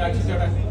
దాడిచేశాడని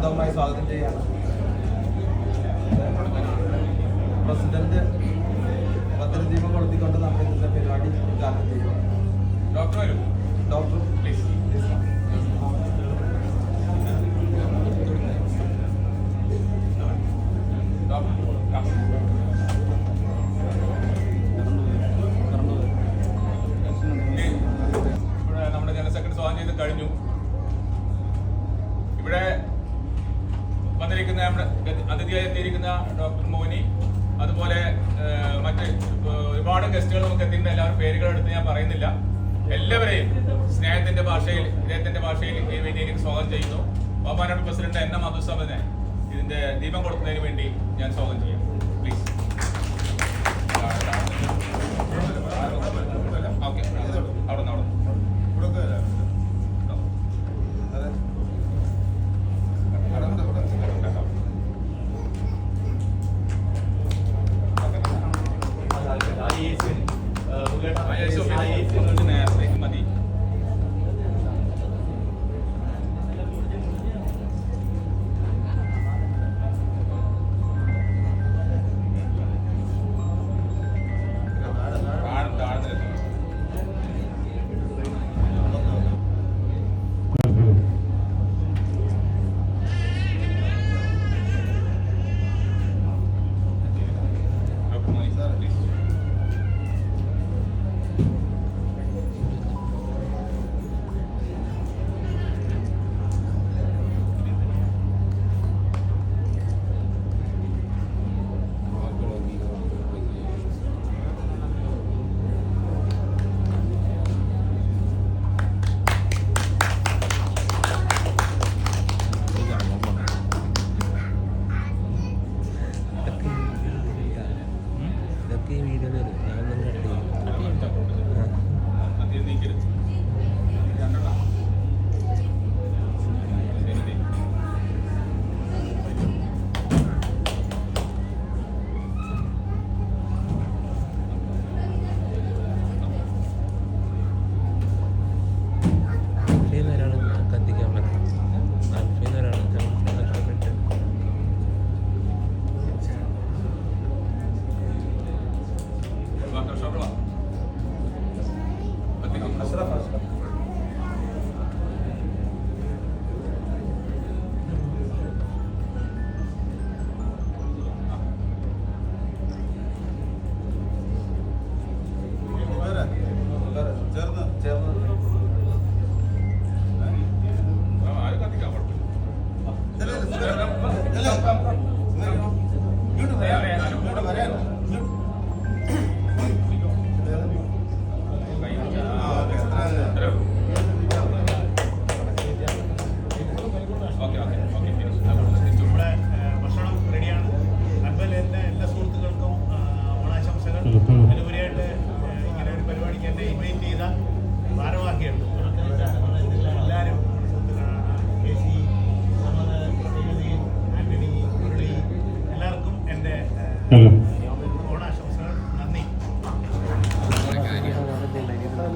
ഹാർദവമായി സ്വാഗതം ചെയ്യാണ് വന്നിരിക്കുന്ന നമ്മുടെ അതിഥിയായി എത്തിയിരിക്കുന്ന ഡോക്ടർ മോനി അതുപോലെ മറ്റ് ഒരുപാട് ഗസ്റ്റുകൾ നമുക്ക് എത്തിയിട്ടുണ്ട്. എല്ലാവരും പേരുകൾ എടുത്ത് ഞാൻ പറയുന്നില്ല. എല്ലാവരെയും സ്നേഹത്തിന്റെ ഭാഷയിൽ ഇദ്ദേഹത്തിന്റെ ഭാഷയിൽ ഈ വേദിയിലേക്ക് സ്വാഗതം ചെയ്യുന്നു. ബഹുമാനപ്പെട്ട പ്രസിഡന്റ് എൻ എം മധുസമനെ ഇതിന്റെ ദീപം കൊടുക്കുന്നതിന് വേണ്ടി ഞാൻ സ്വാഗതം Esse é.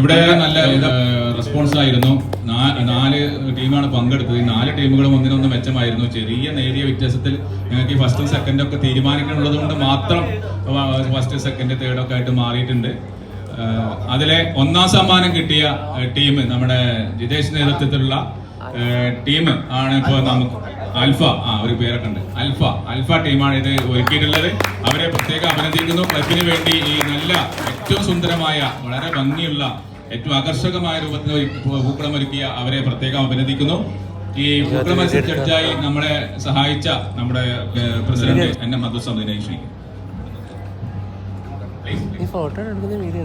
ഇവിടെ നല്ല റെസ്പോൺസ് ആയിരുന്നു. നാല് ടീമാണ് പങ്കെടുത്തത്. നാല് ടീമുകളും ഒന്നിനൊന്ന് മെച്ചമായിരുന്നു. ചെറിയ നേരിയ വ്യത്യാസത്തിൽ ഞങ്ങൾക്ക് ഈ ഫസ്റ്റും സെക്കൻഡും ഒക്കെ തീരുമാനിക്കാനുള്ളത് കൊണ്ട് മാത്രം ഫസ്റ്റ് സെക്കൻഡ് തേർഡ് ഒക്കെ ആയിട്ട് മാറിയിട്ടുണ്ട്. അതിലെ ഒന്നാം സമ്മാനം കിട്ടിയ ടീം നമ്മുടെ ജിതേഷ് നേതൃത്വത്തിലുള്ള ടീം ആണ് ഇപ്പോൾ നമുക്ക് അൽഫ ആ ഒരു പേരൊക്കെ ഉണ്ട്. അൽഫ അൽഫ ടീമാണ് ഇത് ഒരുക്കിയിട്ടുള്ളത്. അവരെ പ്രത്യേകം അഭിനന്ദിക്കുന്നു. ക്ലബിന് വേണ്ടി ഈ നല്ല ഏറ്റവും സുന്ദരമായ വളരെ ഭംഗിയുള്ള ഏറ്റവും ആകർഷകമായ രൂപത്തിൽ ഒരു പൂക്കളം ഒരുക്കിയ അവരെ പ്രത്യേകം അഭിനന്ദിക്കുന്നു. ഈ പൂക്കളം മത്സര ജഡ്ജായി നമ്മളെ സഹായിച്ച നമ്മുടെ പ്രസിഡന്റ് എൻ എം മധുസമിനെ ക്ഷണിക്കും Please, please. ഈ ഫോട്ടോ എടുക്കുന്ന വീഡിയോ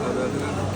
Haberler.